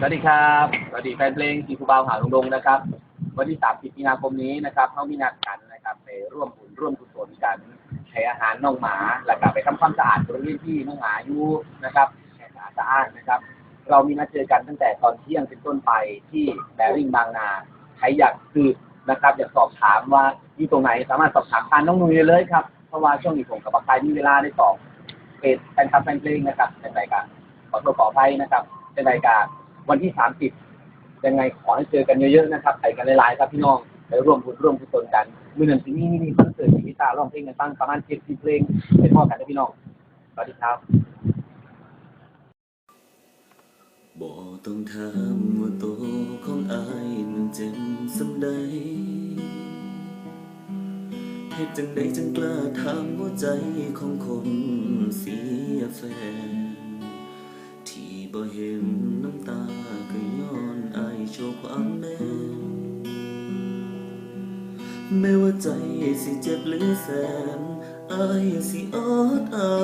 สวัสดีครับ สวัสดีแฟนเพลงสีคูบาวหาลงดงนะครับ วันที่ 30 มีนาคมนี้นะครับเขามีนัดกันนะครับไปร่วมบุญร่วมกุศลกันให้อาหารน้องหมาแล้วก็ไปทำความสะอาดบริเวณที่น้องหมาอยู่นะครับให้สะอาดสะอาดนะครับ เรามีนัดเจอกันตั้งแต่ตอนเที่ยงเป็นต้นไปที่แบริ่งบางนาใครอยากสืบนะครับ อยากสอบถามว่าอยู่ตรงไหนสามารถสอบถามผ่านน้องนุ้ยได้เลยครับเพราะว่าช่วงนี้ผมกับปากไทยมีเวลาได้สอบเพจแฟนคลับแฟนเพลงนะครับในรายการขอโทษขออภัยนะครับในรายการ วันที่30ยังไงขอให้เจอกันเยอะๆนะครับไปกันหลายๆครับพี่น้องไปร่วมบุญร่วมกุศลกันมือหนึ่งที่นี่นี่คอนเสิร์ตที่พิตาร้องเพลงกันตั้งประมาณเจ็ดสิบเพลงเป็นพ่อกันนะพี่น้องสวัสดีครับบ่ต้องถามว่าโตของอายนั้นเจ็บสำใดเหตุจังใดจังกล้าถามหัวใจของคนเสียแฟน บ่เห็นน้ำตาก็ย้อนอายโชว์ความแม่แม้ว่าใจสิเจ็บหลือแสนอายสิออดเอา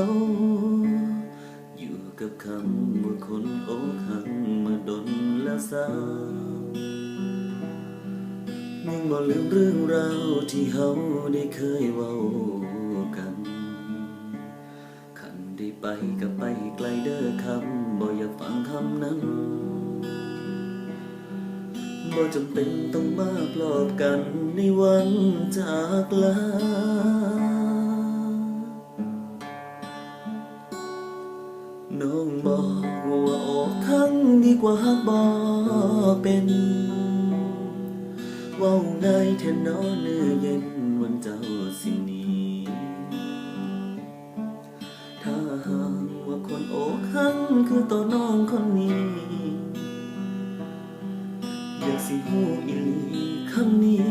อยู่กับคำว่าคนโอกหักมาดนแล้วสาวยังบ่ลืมเรื่องราวที่เฮาได้เคยเว้ากัน ไปก็ไปไกลเด้อคำบ่อยากฟังคำนั้นบ่จำเป็นต้องมาปลอบกันในวันจากลาน้องบอกว่าออกทั้งดีกว่าหากบอกเป็นว่าง่ายแทนนอนเนื้อเย็นวันเจ้าสิ คือตัวน้องคนนี้อยากสิหูอีหลีคำนี้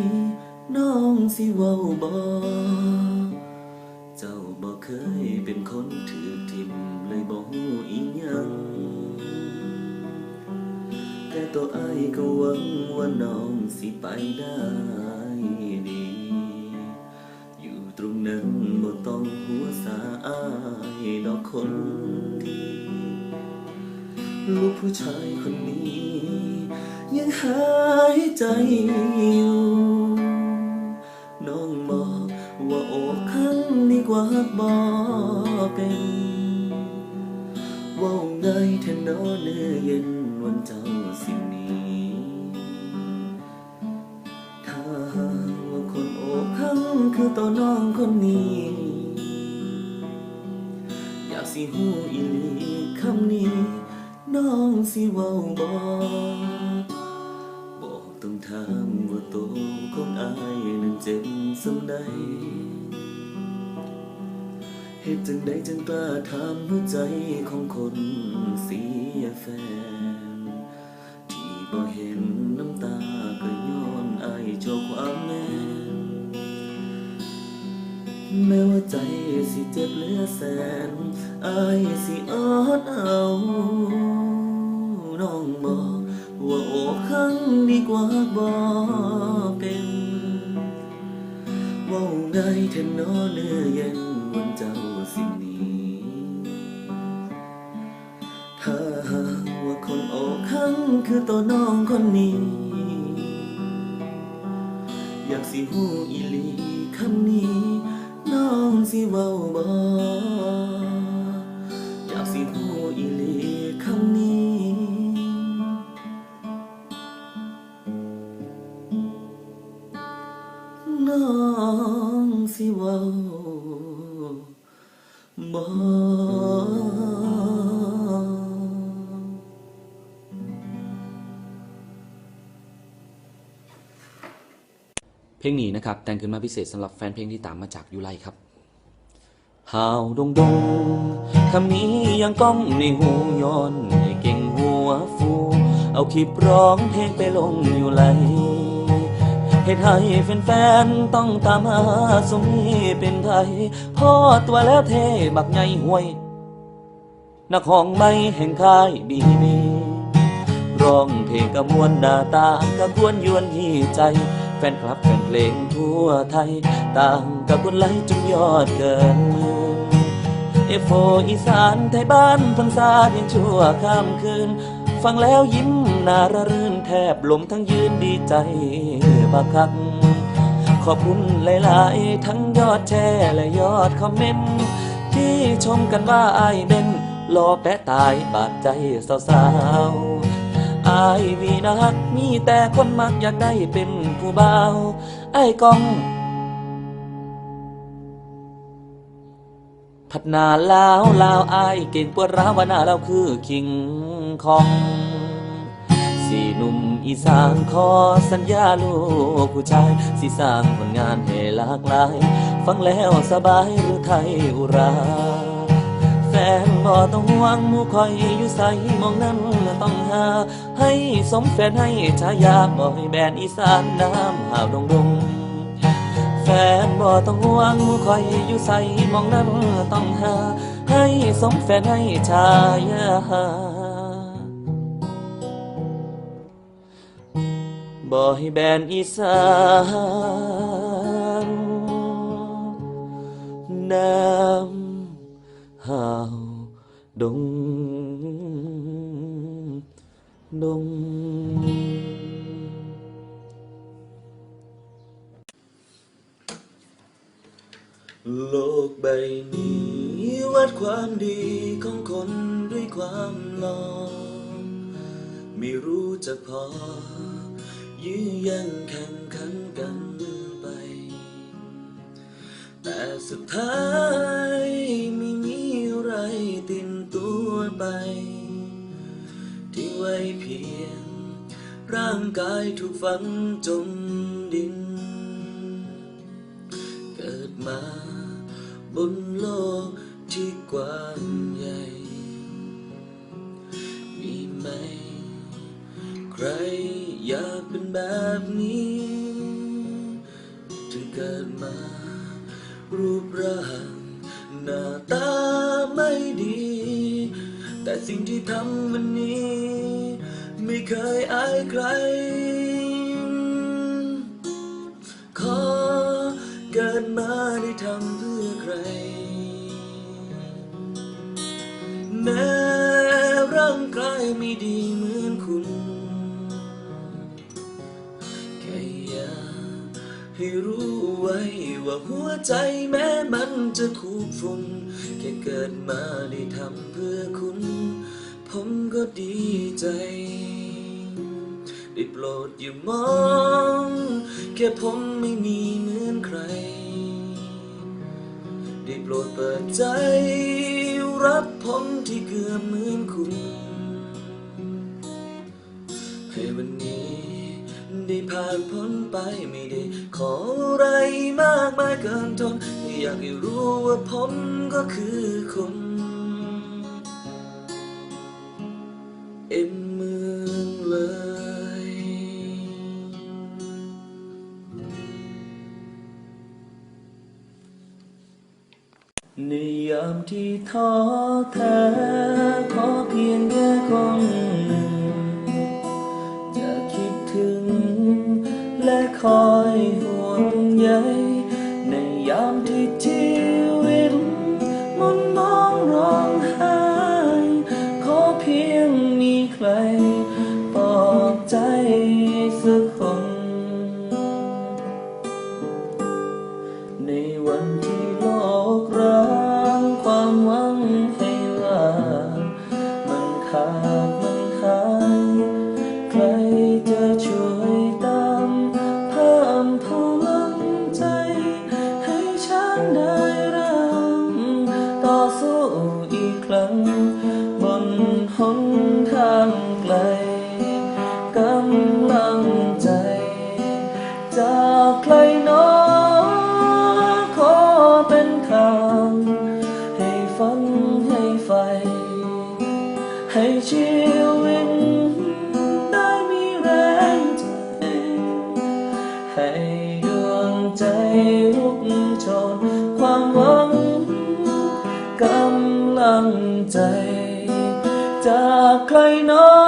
น้องสิเว้าบอกเจ้าบ่เคยเป็นคนถือทิมเลยบ่ฮู้อีหยังแต่ตัวอ้ายก็หวังว่าน้องสิไปได้ดีอยู่ตรงนั้นบ่ต้องหัวสาอายดอกคน ลูกผู้ชายคนนี้ ยังหายใจอยู่ น้องบอกว่าโอกหักดีกว่าบอกเป็นว่าไง่ายแทนนอนเนื้อเย็นวันเจ้าสิ่งนี้ถ้าหากว่าคนอกหักคือตัวน้องคนนี้อยากสิหูอีลีคำนี้ น้องสิเว้าบอกบอกต้องถามว่าโตวของอายนั้นเจ็บสำใดเหตุจังใดจังกล้าถามหัวใจของคนเสียแฟน ที่บ่เห็นน้ำตาก็ย้อนอายโชว์ความ แม้ว่าใจสิเจ็บเหลือแสนอายสิอดเอาน้องบอกว่าโอกหักดีกว่าบอกเป็นว่าไง่ายแทนอนเนื้อเย็นวันเจ้าสิ่งนี้ถ้าหากว่าคนโอกหักคือตัวน้องคนนี้ อยากสิหูอีลีคำนี้ สิเว้าบ่อยากสิหูอีหลีคำนี้ น้องสิเว้าบ่เพลงนี้นะครับแต่งขึ้นมาพิเศษสำหรับแฟนเพลงที่ตามมาจากยูไลครับ หาวดงดงคำนี้ยังก้องในหูย้อนให้เก่งหัวฟู เอาคลิปร้องเพลงไปลงอยู่ไลเหตุให้แฟนๆต้องตามหาสมีเป็นไทยพ่อตัวแล้วเทบักใหญ่ห่วย นักห้องไม่แห่งค่ายบีบีร้องเพลงกระมวลหน้าตากระกวนยวนหีใจ แฟนคลับแฟนเพลงทั่วไทย ต่างกับคนไลค์จนยอดเกินมื่นเอฟโฟอีสานไทยบ้านพังซาเพียงชั่วข้ามคืน ฟังแล้วยิ้มนาระรื่นแทบลมทั้งยืนดีใจบักคัก ขอบคุณหลายๆ ทั้งยอดแชร์และยอดคอมเมนต์ ที่ชมกันว่าไอเป็นรอแปะตายบาดใจสาวๆอวีนักมีแต่คนมักอยากได้เป็นผู้บ่าวไอ้กอง พัดนาลาวลาวอายเก่งปวดร้าวว่าหน้าเราคือคิงคอง สี่หนุ่มอีสานขอสัญญาลูกผู้ชาย สิสร้างผลงานให้หลากหลาย ฟังแล้วสบายหรือไทยอุรา แฟนบ่ต้องห่วงหมูคอยอยู่ใสมองนั้นต้องหา ให้สมแฟนให้ฉายาบ่ให้แบนอีสานน้ำหาวดงดง แฟนบ่ต้องห่วงคอยอยู่ใส่มองนั้นต้องหา ให้สมแฟนให้ฉายาบ่ให้แบนอีสานน้ำหาวดง โลกใบนี้วัดความดีของคนด้วยความหลอไม่รู้จะพอ ยื้อแยังแข่งขันกันไป แต่สุดท้ายไม่มีอะไรติดตัวไปทิ้งไว้เพียง ร่างกายถูกฝังจมดิน รอยากเป็นแบบนี้ถึงเกิดมา รูปร่างหน้าตาไม่ดี แต่สิ่งที่ทำวันนี้ ไม่เคยอายใคร ขอเกิดมาได้ทำเพื่อใคร แม้ร่างกายไม่ดี ไว้ว่าหัวใจแม้มันจะคูฝุ่นแค่เกิดมาได้ทำเพื่อคุณ ผมก็ดีใจ ได้โปรดอย่ามอง แค่ผมไม่มีเหมือนใคร ได้โปรดเปิดใจ รับผมที่เกือบเหมือนคุณให้วันนี้ ได้ผ่านพ้นไปไม่ได้ ขออะไรมากมายเกินทนอยากให้รู้ว่าผมก็คือคนเอ็มเมืองเลยในยามที่ท้อแท้ขอเพียงแค่คนหนึ่ง จากใครหนอขอเป็นทางให้ฝันให้ไฟ ให้ชีวิตได้มีแรงใจให้ดวงใจลุกโชนความหวังกำลังใจ จากใครหนอ